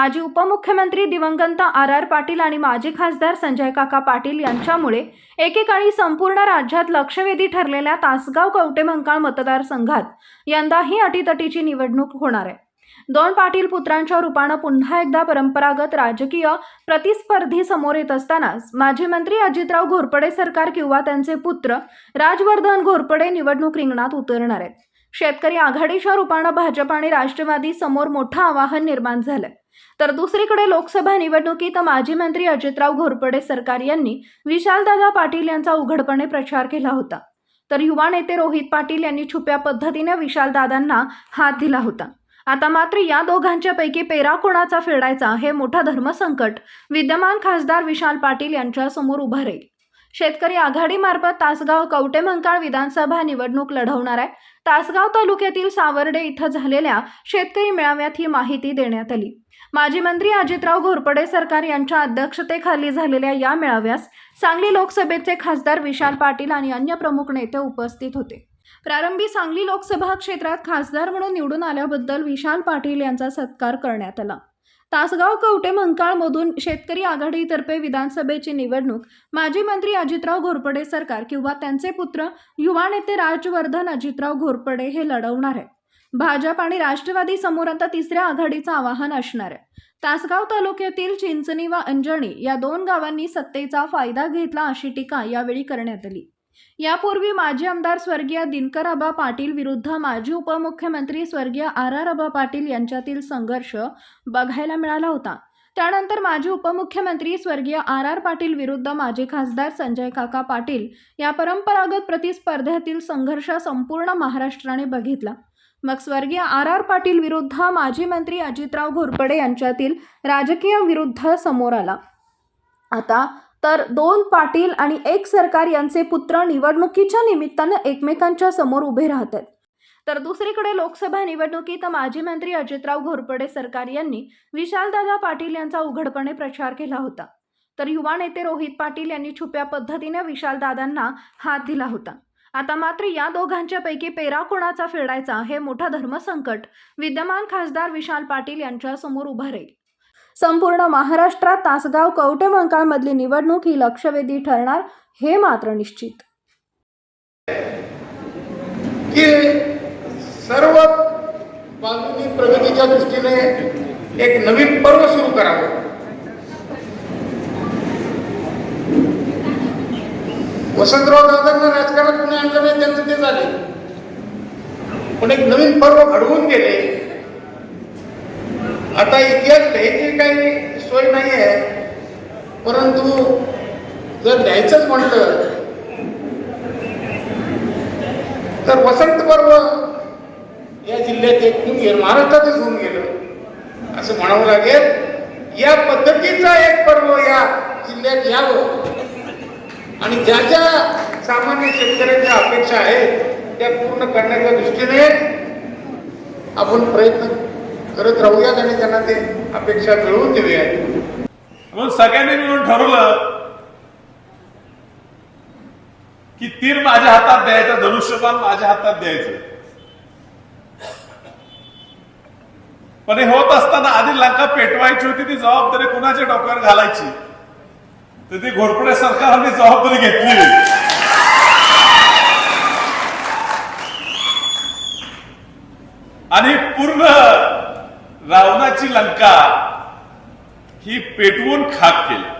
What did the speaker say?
माजी उपमुख्यमंत्री दिवंगत आर आर पाटील आणि माजी खासदार संजय काका पाटील यांच्यामुळे एकेकाळी संपूर्ण राज्यात लक्षवेधी ठरलेल्या तासगाव कवटेमंकाळ मतदारसंघात यंदाही अटीतटीची निवडणूक होणार आहे. दोन पाटील पुत्रांच्या रूपानं पुन्हा एकदा परंपरागत राजकीय प्रतिस्पर्धी समोर येत असतानाच माजी मंत्री अजितराव घोरपडे सरकार किंवा त्यांचे पुत्र राजवर्धन घोरपडे निवडणूक रिंगणात उतरणार आहेत. शेतकरी आघाडीच्या रूपानं भाजप आणि राष्ट्रवादी समोर मोठं आवाहन निर्माण झालंय. तर दुसरीकडे लोकसभा निवडणुकीत माजी मंत्री अजितराव घोरपडे सरकार यांनी विशालदादा पाटील यांचा उघडपणे प्रचार केला होता. तर युवा नेते रोहित पाटील यांनी छुप्या पद्धतीने विशालदादांना हात दिला होता. आता मात्र या दोघांच्या पैकी पेरा कोणाचा फेडायचा हे मोठं धर्मसंकट विद्यमान खासदार विशाल पाटील यांच्यासमोर उभं राहील. शेतकरी आघाडीमार्फत तासगाव कवटेमंकाळ विधानसभा निवडणूक लढवणार आहे. तासगाव तालुक्यातील सावर्डे इथं झालेल्या शेतकरी मेळाव्यात ही माहिती देण्यात आली. माजी मंत्री अजितराव घोरपडे सरकार यांच्या अध्यक्षतेखाली झालेल्या या मेळाव्यास सांगली लोकसभेचे खासदार विशाल पाटील आणि अन्य प्रमुख नेते उपस्थित होते. प्रारंभी सांगली लोकसभा क्षेत्रात खासदार म्हणून निवडून आल्याबद्दल विशाल पाटील यांचा सत्कार करण्यात आला. तासगाव कवटे मंकाळमधून शेतकरी आघाडीतर्फे विधानसभेची निवडणूक माजी मंत्री अजितराव घोरपडे सरकार किंवा त्यांचे पुत्र युवा नेते राजवर्धन अजितराव घोरपडे हे लढवणार आहे भाजप आणि राष्ट्रवादी समोर आता तिसऱ्या आघाडीचं आवाहन असणार आहे. तासगाव तालुक्यातील चिंचणी व अंजणी या दोन गावांनी सत्तेचा फायदा घेतला अशी टीका यावेळी करण्यात आली. यापूर्वी माजी आमदार स्वर्गीय दिनकर आबा पाटील विरुद्ध माजी उपमुख्यमंत्री स्वर्गीय आर आर आबा पाटील यांच्यातील संघर्ष बघायला मिळाला होता. त्यानंतर माजी उपमुख्यमंत्री स्वर्गीय आर आर पाटील विरुद्ध माजी खासदार संजय काका पाटील या परंपरागत प्रतिस्पर्ध्यातील संघर्ष संपूर्ण महाराष्ट्राने बघितला. मग स्वर्गीय आर आर पाटील विरुद्ध माजी मंत्री अजितराव घोरपडे यांच्यातील राजकीय विरुद्ध समोर आला. आता तर दोन पाटील आणि एक सरकार यांचे पुत्र निवडणुकीच्या निमित्तानं एकमेकांच्या समोर उभे राहत आहेत तर दुसरीकडे लोकसभा निवडणुकीत माजी मंत्री अजितराव घोरपडे सरकार यांनी विशालदादा पाटील यांचा उघडपणे प्रचार केला होता. तर युवा नेते रोहित पाटील यांनी छुप्या पद्धतीने विशालदादांना हात दिला होता. आता मात्र या दोघांच्या पैकी पेरा कोणाचा फेडायचा हे मोठा धर्मसंकट विद्यमान खासदार विशाल पाटील यांच्या समोर राहील. संपूर्ण महाराष्ट्रात तासगाव कवटेमंकाळमधली निवडणूक ही लक्षवेधी ठरणार हे मात्र निश्चित. की सर्व बाजूनी प्रगतीच्या दृष्टीने एक नवीन पर्व सुरू करावं. वसंतराव दादांना राजकारणात कोणी आणलं नाही त्यांचं ते झाले. पण एक नवीन पर्व घडवून गेले. आता इतिहास लिहायची काही सोय नाही आहे परंतु जर लिहायचंच म्हटलं तर वसंत पर्व या जिल्ह्यात एक होऊन गेलं महाराष्ट्रातच होऊन गेलं. असं म्हणावं लागेल या पद्धतीचा एक पर्व या जिल्ह्यात यावं. आणि ज्या ज्या सामान्य शेतकऱ्यांच्या अपेक्षा आहेत त्या पूर्ण करण्याच्या दृष्टीने आपण प्रयत्न करत राहूयात आणि त्यांना ते अपेक्षा मिळवून देऊयात. म्हणून सगळ्यांनी मिळून ठरवलं की तीर माझ्या हातात द्यायचा धनुष्यबाण माझ्या हातात द्यायचं. पण हे होत असताना आधी लंका पेटवायची होती ती जबाबदारी कुणाच्या डोक्यावर घालायची? तर ती घोरपडे सरकारने जबाबदारी घेतली. आणि पूर्ण रावणाची लंका ही पेटवून खाक केली.